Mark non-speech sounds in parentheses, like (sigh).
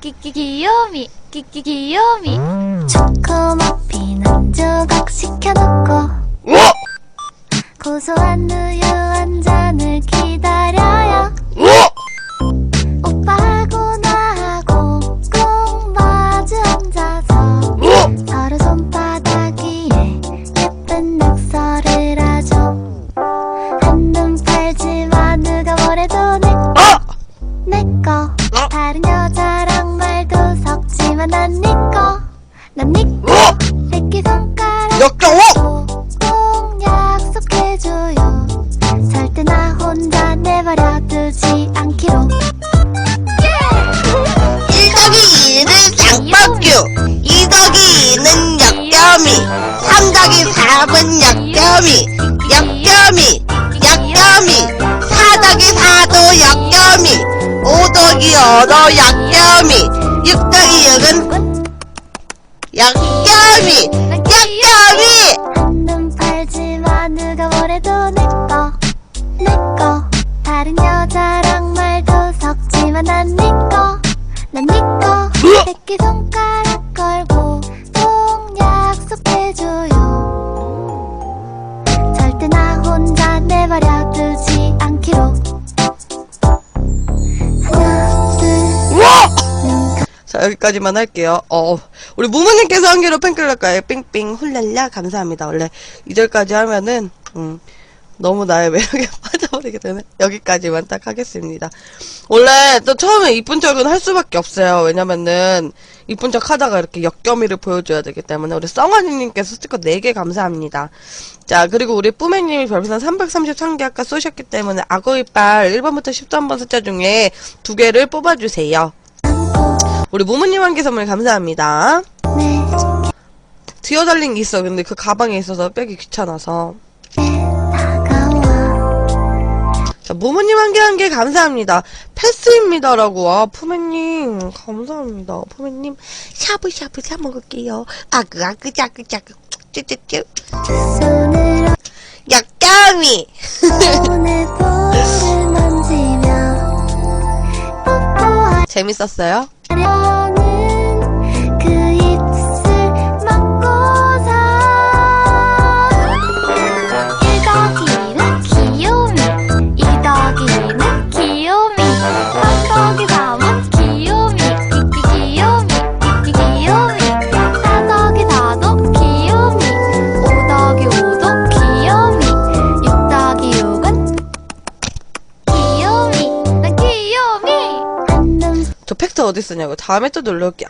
끼끼 귀요미 끼끼 귀요미 초코 머핀 한 조각 시켜놓고! 고소한 우유 2 더하기 2는 역겨미 3 더하기 3은 역겨미 역겨미 역겨미 4 더하기 4도 역겨미 5 더하기 5도 역겨미 6 더하기 6은 역겨미 여기까지만 할게요. 어 우리 무무님께서 한 개로 팬클럽가요. 삥삥 훌랄라 감사합니다. 원래 2절까지 하면은 음, 너무 나의 매력에 (laughs) 빠져버리게 되네. 여기까지만 딱 하겠습니다. 원래 또 처음에 이쁜 척은 할 수밖에 없어요. 왜냐면은 이쁜 척 하다가 이렇게 역겨미를 보여줘야 되기 때문에 우리 썽아니님께서 스티커 4개 감사합니다. 자 그리고 우리 뿌매님이 별풍선 333개 아까 쏘셨기 때문에 악어 이빨 1번부터 13번 숫자 중에 두 개를 뽑아주세요. 우리 모모님 한개 선물 감사합니다. 네 디어달링 있어. 근데 그 가방에 있어서 빼기 귀찮아서. 다가와 자, 모모님 한 개 한 개 감사합니다. 패스입니다라고. 아, 푸메님. 감사합니다. 푸메님. 샤브샤브 사 먹을게요. 아그, 아그, 짜그, 짜그. 쭈쭈쭈. 약감이. (laughs) 재밌었어요? 그 팩트 어디 쓰냐고. 다음에 또 놀러 올게요.